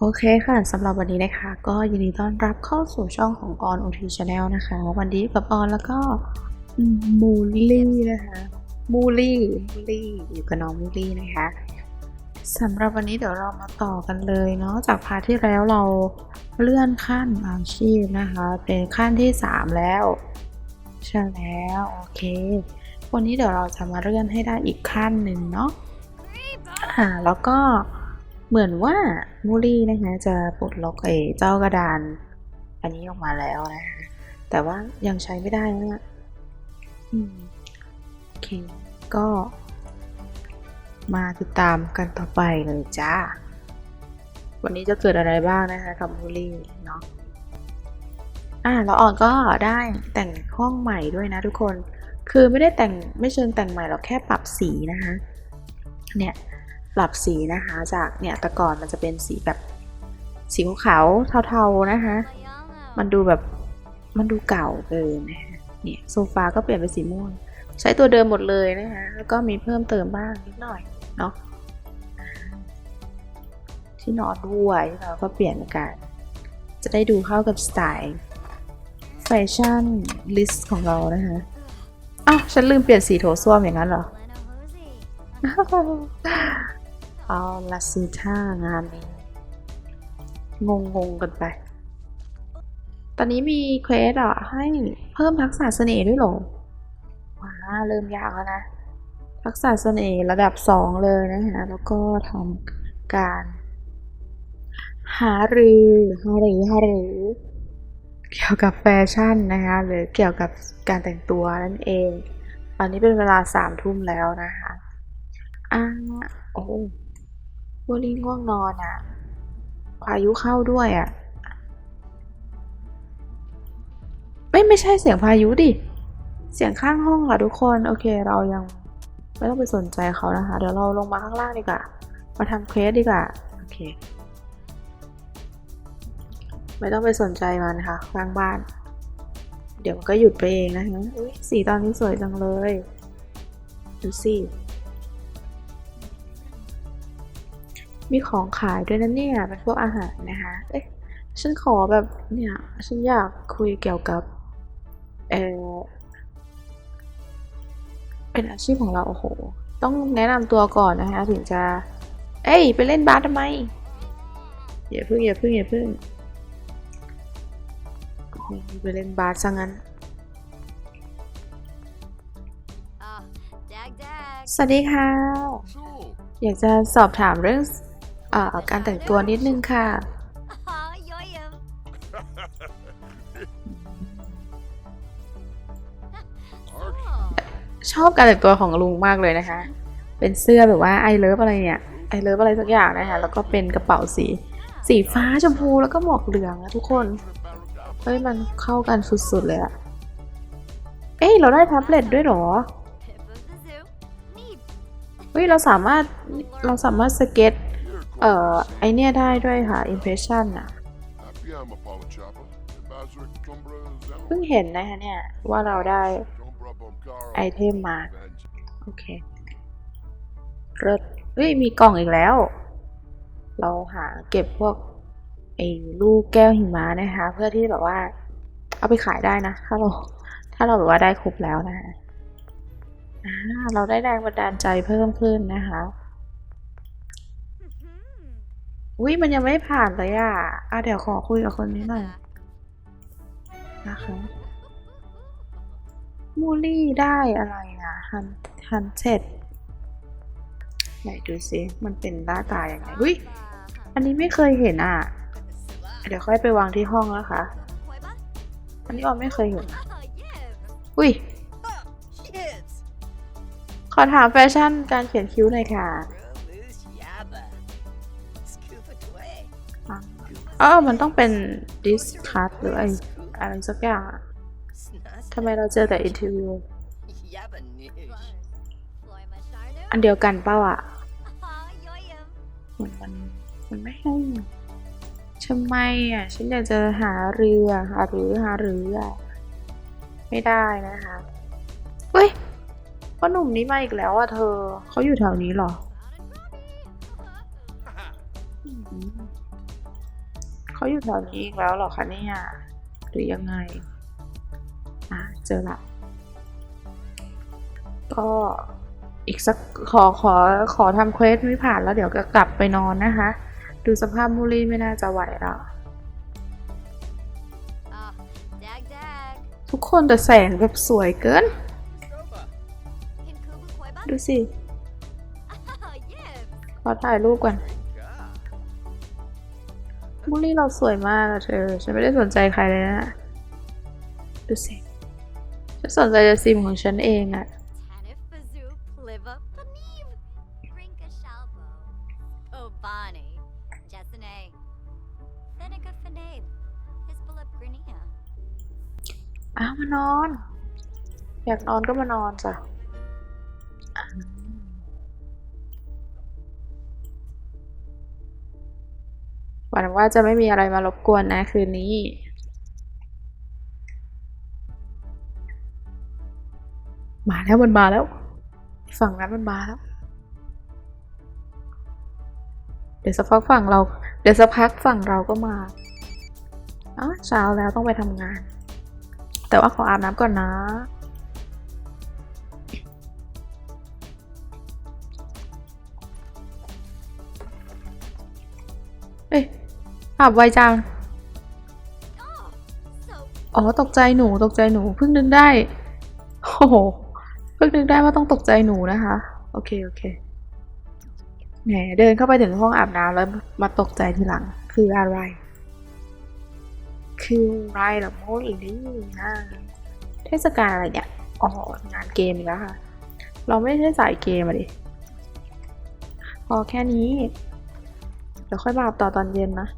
โอเคค่ะสำหรับวันนี้นะคะ ก็ยินดีต้อนรับเข้าสู่ช่องของออนโอทีชาแนลนะคะ วันนี้กับออนแล้วก็มูลี่นะคะมูลี่มูลี่อยู่กับน้องมูลี่นะคะสำหรับวันนี้เดี๋ยวเรามาต่อกันเลยเนาะจากพาทที่แล้วเราเลื่อนขั้นอาชีพนะคะ เป็นขั้นที่ 3 แล้วใช่แล้วโอเค วันนี้เดี๋ยวเราจะมาเลื่อนให้ได้อีกขั้นหนึ่งเนาะอ่าแล้วก็ เหมือนว่ามูลี่นะคะจะปลดล็อกไอ้เจ้ากระดาน อันนี้ออกมาแล้วนะคะแต่ว่ายังใช้ไม่ได้นะเนี่ยอืมโอเค ก็มาติดตามกันต่อไปเลยจ้า วันนี้จะเกิดอะไรบ้างนะคะกับมูลี่เนาะอ่าแล้วออนก็ได้แต่งห้องใหม่ด้วยนะทุกคน คือไม่ได้แต่งไม่เชิงแต่งใหม่หรอกแค่ปรับสีนะคะ เนี่ย ปรับสีนะคะ จากเนี่ยแต่ก่อนมันจะเป็นสีแบบสีขาวๆเทาๆนะคะ มันดูแบบมันดูเก่าเกินนะคะเนี่ยโซฟาก็เปลี่ยนเป็นสีม่วง ใช้ตัวเดิมหมดเลยนะคะแล้วก็มีเพิ่มเติมบ้างนิดหน่อยเนาะที่นอนด้วยเราก็เปลี่ยนกันจะได้ดูเข้ากับสไตล์แฟชั่นลิสต์ของเรานะคะอ้าวฉันลืมเปลี่ยนสีโถส้วมอย่างนั้นเหรอ เอาละสิท่างานนี้ งงงๆกันไป ตอนนี้มีเควสอะ ให้เพิ่มทักษะเสน่ห์ด้วยเหรอว้าเริ่มยากแล้วนะ ทักษะเสน่ห์ระดับสองเลยนะคะแล้วก็ทำการ หารือหารือหารือเกี่ยวกับแฟชั่นนะคะ หรือเกี่ยวกับการแต่งตัวนั่นเอง ตอนนี้เป็นเวลาสามทุ่มแล้วนะคะอ่าโอ้ วลี่ง่วงนอนอะ พายุเข้าด้วยอะไม่ไม่ใช่เสียงพายุดิ เสียงข้างห้องค่ะทุกคน โอเค เรายังไม่ต้องไปสนใจเขานะคะ เดี๋ยวเราลงมาข้างล่างดีกว่า มาทำเควสดีกว่า โอเค ไม่ต้องไปสนใจมันค่ะข้างบ้าน เดี๋ยวมันก็หยุดไปเองนะคะอุ๊ยสีตอนนี้สวยจังเลย ดูสิ มีของขายด้วยนะเนี่ยเป็นพวกอาหารนะคะ เอ๊ะฉันขอแบบเนี่ย ฉันอยากคุยเกี่ยวกับ เออเป็นอาชีพของเราโอ้โห ต้องแนะนำตัวก่อนนะคะ ถึงจะ เอ้ย ไปเล่นบาสทำไม อย่าพึ่งอย่าพึ่งอย่าพึ่งโอ้โหไปเล่นบาสซะงั้น Ah, dag dag. สวัสดีค่ะ So, อยากจะสอบถามเรื่องเอ่อ การแต่งตัวนิดนึงค่ะ ชอบการแต่งตัวของลุงมากเลยนะคะ เป็นเสื้อแบบว่าไอเลิฟอะไรเนี่ยไอเลิฟอะไรสักอย่างนะคะ แล้วก็เป็นกระเป๋าสี สีฟ้าชมพูแล้วก็หมวกเหลืองนะทุกคน เฮ้ย มันเข้ากันสุด ๆ เลยอะเอ้ย เราได้แท็บเล็ตด้วยหรอ เฮ้ย เราสามารถ เราสามารถสเก็ต เอ่อ ไอเนี่ยได้ด้วยค่ะ impression อะ happy I'm a Paula Chopper. Bazar Cumbra Zeno. เพิ่งเห็นนะคะเนี่ย ว่าเราได้ Cumbra Bomcara. ไอเทมมา โอเคเริดเฮ้ย มีกล่องอีกแล้ว เราหาเก็บพวกไอ้ลูกแก้วหิมะนะคะ เพื่อที่แบบว่า เอาไปขายได้นะ ถ้าเรา ถ้าเราแบบว่าได้ครบแล้วนะคะอ่าเราได้แรงบันดาลใจเพิ่มขึ้นนะคะ Mhm. อุ้ยมันยังไม่ผ่านเลยอะ อะเดี๋ยวขอคุยกับคนนี้หน่อยนะคะมูลี่ได้อะไรนะฮันฮันเซ็ตไหนดูซิ มันเป็นหน้าตาอย่างไงอุ้ยอันนี้ไม่เคยเห็นอะ เดี๋ยวค่อยไปวางที่ห้องนะคะ อันนี้ออมไม่เคยเห็น อุ้ยขอถามแฟชั่นการเขียนคิ้วหน่อยค่ะ อ๋อมันต้องเป็นดิสคัทหรืออะไรอะไรสักอย่างอะทำไมเราเจอแต่อินเทอร์วิว Yabba noosh. Floima Shardo. อันเดียวกันเป้าอะเหมือนมันมันไม่ให้ทำไมอะ ฉันอยากจะหาเรือหาหรือหาหรืออะ ไม่ได้นะคะเฮ้ยพ่อหนุ่มนี้มาอีกแล้วอะเธอ เขาอยู่แถวนี้หรอ เขาอยู่แถวนี้อีกแล้วเหรอคะเนี่ยหรือยังไงอะเจอละก็อีกสักขอขอขอทำเควสไม่ผ่านแล้วเดี๋ยวก็กลับไปนอนนะคะ ดูสภาพมูลี่ไม่น่าจะไหวแล้ว Ah, dag dag. ทุกคนแต่แสงแบบสวยเกิน Scoba. Can Kubu Koiba? ดูสิ Oh, yes. ขอถ่ายรูปก่อน God. มูลี่เราสวยมากอะเธอ ฉันไม่ได้สนใจใครเลยนะ ดูสิ ฉันสนใจจะซิมของฉันเองอะ Tanif Bazoo Pliva Paneev. Rinka Shalvo. Obani. Jessene. Fenica Fanave. Hisbalip Grinia. อ้าวมานอน อยากนอนก็มานอนจ้ะ วังว่าจะไม่มีอะไรมารบกวนนะคืนนี้ มาแล้วมันมาแล้ว ฝั่งนั้นมันมาแล้ว เดี๋ยวสักพักฝั่งเรา เดี๋ยวสักพักฝั่งเราก็มาอ๋อเช้าแล้วต้องไปทำงาน แต่ว่าขออาบน้ำก่อนนะเอ้ย อาบไวจัง อ๋อตกใจหนูตกใจหนูเพิ่งนึกได้ โอ้โห เพิ่งนึกได้ว่าต้องตกใจหนูนะคะ โอเค โอเค แหมเดินเข้าไปถึงห้องอาบน้ำแล้วมาตกใจทีหลัง คืออะไร คืออะไรหรอโมอีนี่นะเทศกาลอะไรเนี่ย อ๋องานเกมอีกแล้วค่ะ เราไม่ใช่สายเกมอะดิ พอแค่นี้ เดี๋ยวค่อยมาอาบต่อตอนเย็นนะ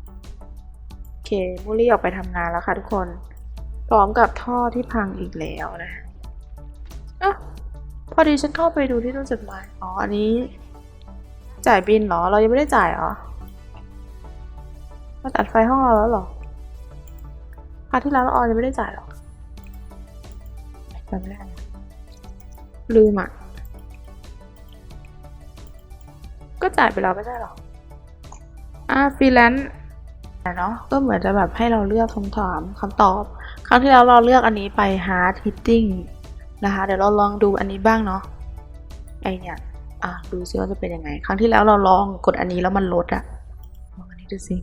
เคมูลี่ออกไปทำงานแล้วค่ะทุกคน พร้อมกับท่อที่พังอีกแล้วนะอะพอดีฉันเข้าไปดูที่ตู้จดหมายอ๋ออันนี้ จ่ายบินเหรอ เรายังไม่ได้จ่ายเหรอมาตัดไฟห้องเราแล้วเหรอคราวที่แล้วเราออยังไม่ได้จ่ายหรอจำไม่ได้ลืมอะ ก็จ่ายไปแล้วไม่ใช่หรออ่าฟรีแลนซ์ เนาะก็เหมือนจะแบบให้เราเลือกคำถามคำตอบ ครั้งที่แล้วเราเลือกอันนี้ไป hard hitting นะคะเดี๋ยวเราลองดูอันนี้บ้างเนาะไอเนี่ยอะดูซิว่าจะเป็นยังไง ครั้งที่แล้วเราลองกดอันนี้แล้วมันลดอะลองอันนี้ดูสิ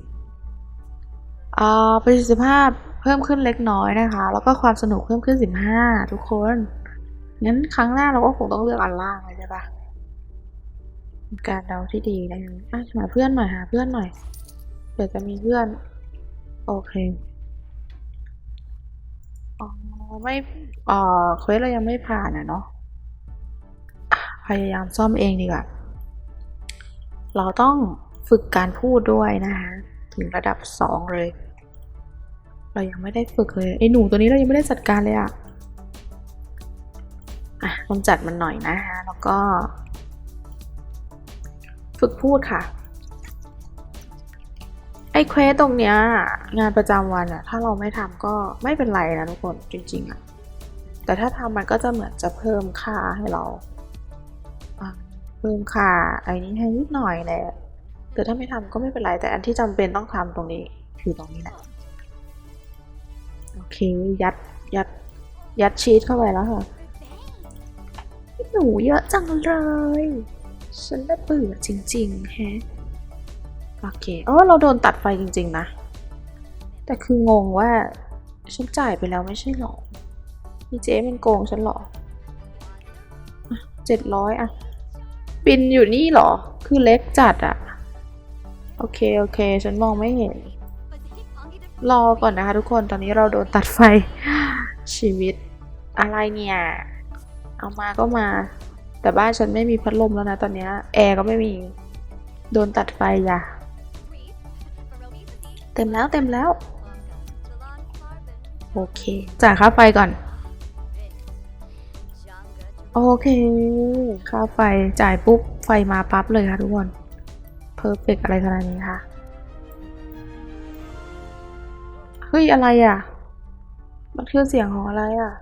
อ่าประสิทธิภาพเพิ่มขึ้นเล็กน้อยนะคะ แล้วก็ความสนุกเพิ่มขึ้น 15 ทุกคนงั้นครั้งหน้าเราก็คงต้องเลือกอันล่างเลยใช่ปะการเดาที่ดีนะอะหาเพื่อนหน่อยหาเพื่อนหน่อย เผื่อจะมีเพื่อน โอเค อ๋อ ไม่เอ่อเควสเรายังไม่ผ่านอะเนาะอะพยายามซ่อมเองดีกว่า เราต้องฝึกการพูดด้วยนะคะ ถึงระดับสองเลย เรายังไม่ได้ฝึกเลยไอ้หนูตัวนี้เรายังไม่ได้จัดการเลยอะอะกำจัดมันหน่อยนะคะแล้วก็ ฝึกพูดค่ะ ไอ้เควสตรงเนี้ยงานประจำวันอะถ้าเราไม่ทำก็ไม่เป็นไรนะทุกคนจริงๆอะแต่ถ้าทำมันก็จะเหมือนจะเพิ่มค่าให้เราเพิ่มค่าไอ้นี้ให้นิดหน่อยแหละแต่ถ้าไม่ทำก็ไม่เป็นไร แต่อันที่จำเป็นต้องทำตรงนี้คือตรงนี้แหละโอเคยัดยัดยัดชีสเข้าไปแล้วค่ะหนูเยอะจังเลย ฉันน่าเบื่อจริงๆแฮะ โอเคเออเราโดนตัดไฟจริง ๆ นะ แต่คืองงว่า ฉันจ่ายไปแล้วไม่ใช่หรอมีเจ๊เป็นโกงฉันหรอเจ็ดร้อยอะบินอยู่นี่หรอ คือเล็กจัดอะโอเค โอเค ฉันมองไม่เห็น รอก่อนนะคะทุกคนตอนนี้เราโดนตัดไฟ ชีวิต อะไรเนี่ย เอามาก็มา แต่บ้านฉันไม่มีพัดลมแล้วนะตอนนี้ แอร์ก็ไม่มี โดนตัดไฟอย่ะ เต็มแล้วเต็มแล้ว โอเค จ่ายค่าไฟก่อน โอเค ค่าไฟจ่ายปุ๊บ ไฟมาปั๊บเลยค่ะทุกคนเพอร์เฟกอะไรขนาดนี้ค่ะ เฮ้ย อะไรอะ มันคือเสียงของอะไรอะ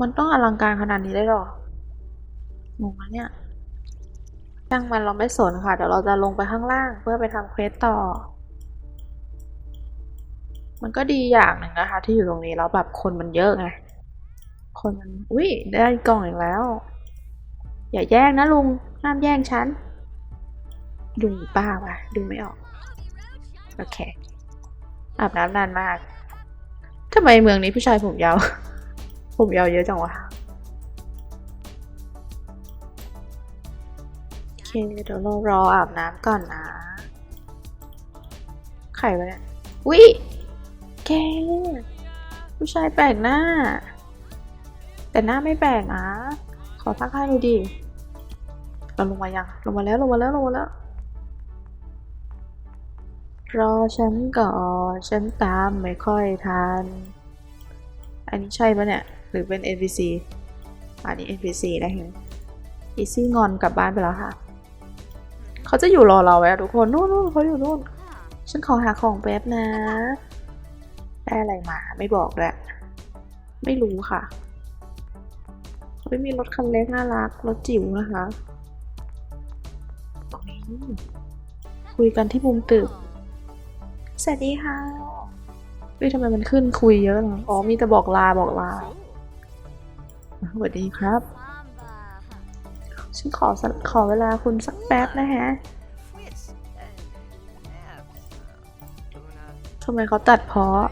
มันต้องอลังการขนาดนี้ได้หรองงนะเนี่ยแถ ช่างมันเราไม่สนค่ะ เดี๋ยวเราจะลงไปข้างล่างเพื่อไปทำเควสต่อ มันก็ดีอย่างหนึ่งนะคะ ที่อยู่ตรงนี้แล้วแบบคนมันเยอะไง คนมัน อุ้ยได้กล่องอีกแล้ว อย่าแย่งนะลุง ห้ามแย่งฉันลุงป้าวะดูไม่ออก โอเค อาบน้ำนานมากทำไมเมืองนี้ผู้ชายผมยาว ผมยาวเยอะจังวะ เดี๋ยวเรารออาบน้ำก่อนนะ ไข่วะเนี่ยอุ๊ยแกผู้ชายแปลกหน้า แต่หน้าไม่แปลกนะ ขอทักทายดูดิเราลงมายัง ลงมาแล้ว ลงมาแล้ว ลงมาแล้ว รอฉันก่อนฉันตามไม่ค่อยทัน อันนี้ใช่ปะเนี่ย หรือเป็น NPC อันนี้ NPC นะเห็นอีซี่งอนกลับบ้านไปแล้วค่ะ เขาจะอยู่รอเราไว้ทุกคนนู่นนู่นเขาอยู่นู่น ฉันขอหาของแป๊บนะ ได้อะไรมาไม่บอกแหละ ไม่รู้ค่ะไม่มีรถคันเล็กน่ารักรถจิ๋วนะคะโอ้คุยกันที่มุมตึก สวัสดีค่ะเฮ้ยทำไมมันขึ้นคุยเยอะอ๋อมีแต่บอกลาบอกลาสวัสดีครับ ฉันขอขอเวลาคุณสักแป๊บนะฮะทำไมเขาตัดเพาะ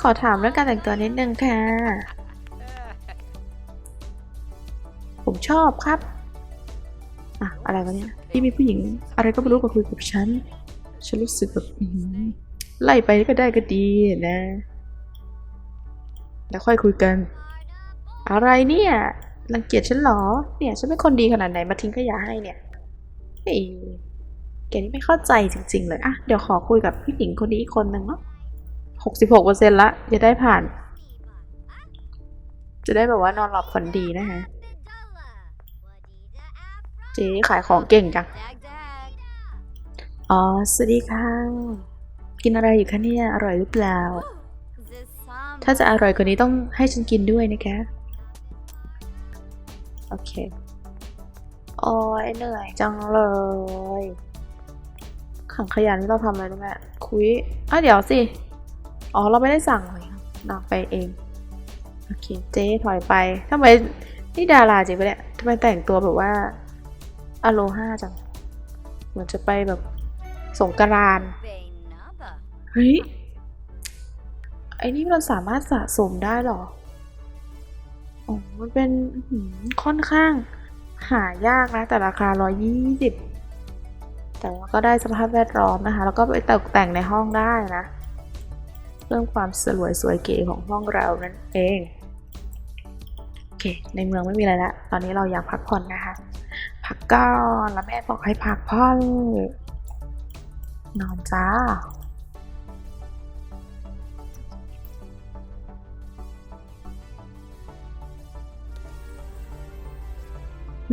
ขอถามเรื่องการแต่งตัวนิดนึงค่ะ ผมชอบครับอะอะไรวะเนี่ยที่มีผู้หญิง อะไรก็ไม่รู้มาคุยกับฉัน ฉันรู้สึกแบบไล่ไปก็ได้ก็ดีนะ แล้วค่อยคุยกัน อะไรเนี่ย รังเกียจฉันเหรอ เนี่ย ฉันเป็นคนดีขนาดไหนมาทิ้งขยะให้เนี่ยเฮ้ยแกนี่ไม่เข้าใจจริง ๆ เลยอะเดี๋ยวขอคุยกับผู้หญิงคนนี้อีกคนหนึ่งเนาะหกสิบหกเปอร์เซ็นละ จะได้ผ่าน จะได้แบบว่านอนหลับฝันดีนะคะเจ๊ขายของเก่งจัง อ๋อ สวัสดีค่ะ กินอะไรอยู่คะเนี่ย อร่อยหรือเปล่า ถ้าจะอร่อยกว่านี้ต้องให้ฉันกินด้วยนะคะ โอเค โอ้ยเหนื่อยจังเลย ขังขยะนี่เราทำอะไรรู้ไหมคุยอะเดี๋ยวสิ อ๋อ เราไม่ได้สั่งเลยนางไปเอง โอเค เจ๊ถอยไปทำไมนี่ดาราจริงปะเนี่ยทำไมแต่งตัวแบบว่าอโลฮาจัง เหมือนจะไปแบบสงกรานเฮ้ย ไอ้นี่มันสามารถสะสมได้เหรอ อ๋อมันเป็นค่อนข้างหายากนะ แต่ราคา 120 แต่ว่าก็ได้สภาพแวดล้อมนะคะ แล้วก็ไปตกแต่งในห้องได้นะเพิ่มความสลวยสวยเก๋ของห้องเรานั่นเอง โอเค ในเมืองไม่มีอะไรละ ตอนนี้เราอยากพักผ่อนนะคะ พักก่อน แล้วแม่บอกให้พักผ่อน นอนจ้า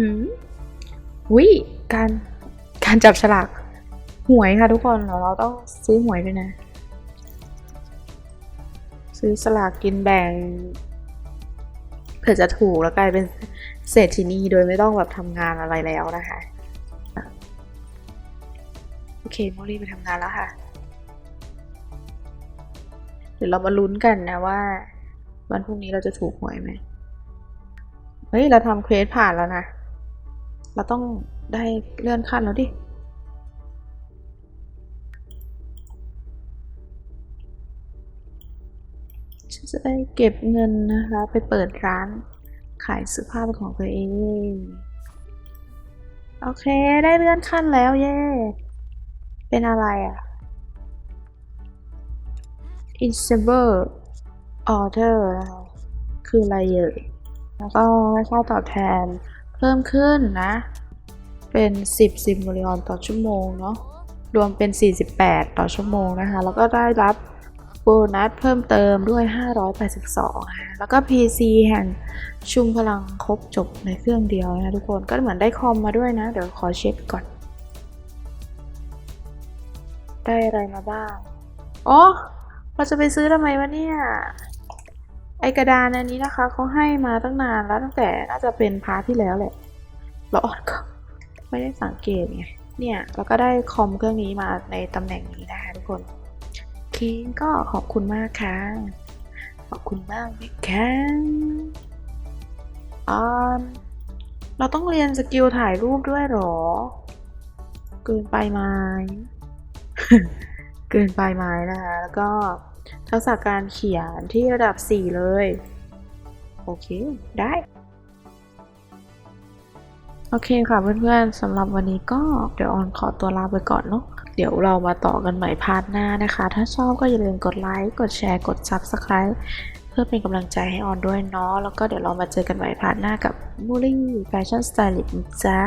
หืมวิการการจับฉลากหวยค่ะทุกคนเราเราต้องซื้อหวยด้วยนะ ซื้อสลากกินแบ่งเผื่อจะถูกแล้วกลายเป็นเศรษฐินีโดยไม่ต้องแบบทำงานอะไรแล้วนะคะ โอเคโมลี่ไปทำงานแล้วค่ะ เดี๋ยวเรามาลุ้นกันนะว่า วันพรุ่งนี้เราจะถูกหวยไหมเฮ้ย เราทำเควสผ่านแล้วนะ เราต้องได้เลื่อนขั้นแล้วดิ ฉันจะได้เก็บเงินนะคะ ไปเปิดร้านขายเสื้อผ้าเป็นของตัวเอง โอเค ได้เลื่อนขั้นแล้วเย้เป็นอะไรอะ i n s e v e r Order นะคะ คืออะไรเยอ่ยแล้วก็ค่าตอบแทน เพิ่มขึ้นนะ เป็น 10 ซิมโมลิออนต่อชั่วโมงเนาะ รวมเป็น 48 ต่อชั่วโมงนะคะ แล้วก็ได้รับโบนัสเพิ่มเติมด้วย 582นะคะแล้วก็ PC แห่งชุมพลังครบจบในเครื่องเดียวนะทุกคน ก็เหมือนได้คอมมาด้วยนะ เดี๋ยวขอเช็คก่อน ได้อะไรมาบ้าง อ๋อ เราจะไปซื้อทำไมวะเนี่ย ไอกระดานอันนี้นะคะเขาให้มาตั้งนานแล้วตั้งแต่น่าจะเป็นพาร์ทที่แล้วแหละเราออนก็ไม่ได้สังเกตไงเนี่ยเราก็ได้คอมเครื่องนี้มาในตำแหน่งนี้นะคะทุกคนโอเคก็ขอบคุณมากค่ะ ขอบคุณมากนะคะอ่าเราต้องเรียนสกิลถ่ายรูปด้วยหรอ เกินไปไหมเกินไปไหมนะคะ แล้วก็ ทักษะการเขียนที่ระดับ 4 เลย โอเค ได้ โอเคค่ะเพื่อนๆสำหรับวันนี้ก็เดี๋ยวออนขอตัวลาไปก่อนเนาะเดี๋ยวเรามาต่อกันใหม่พาร์ทหน้านะคะ ถ้าชอบก็อย่าลืมกดไลค์ กดแชร์ กด Subscribe เพื่อเป็นกำลังใจให้ออนด้วยเนาะ แล้วก็เดี๋ยวเรามาเจอกันใหม่พาร์ทหน้ากับมูลี่แฟชั่นสไตลิสต์จ้า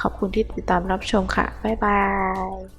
ขอบคุณที่ติดตามรับชมค่ะ บ๊ายบาย